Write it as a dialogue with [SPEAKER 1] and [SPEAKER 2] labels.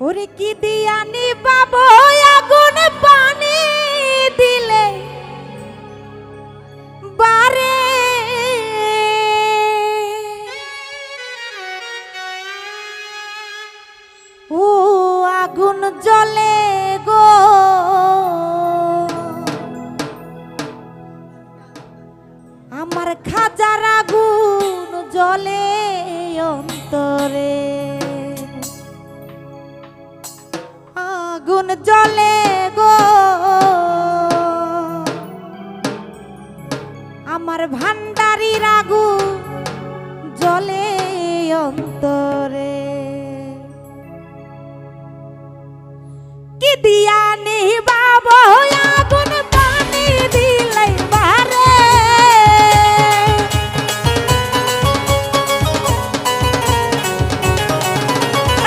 [SPEAKER 1] ওরে কি দিয়ানি বাবু আগুন পানি দিলে? বারে। ও আগুন জ্বলে গো। আমার খাজার আগুন জ্বলে অন্তরে। আগুন জলে গো। আমার ভান্ডারি রাগু জলে অন্তরে। কি দিয়া নেই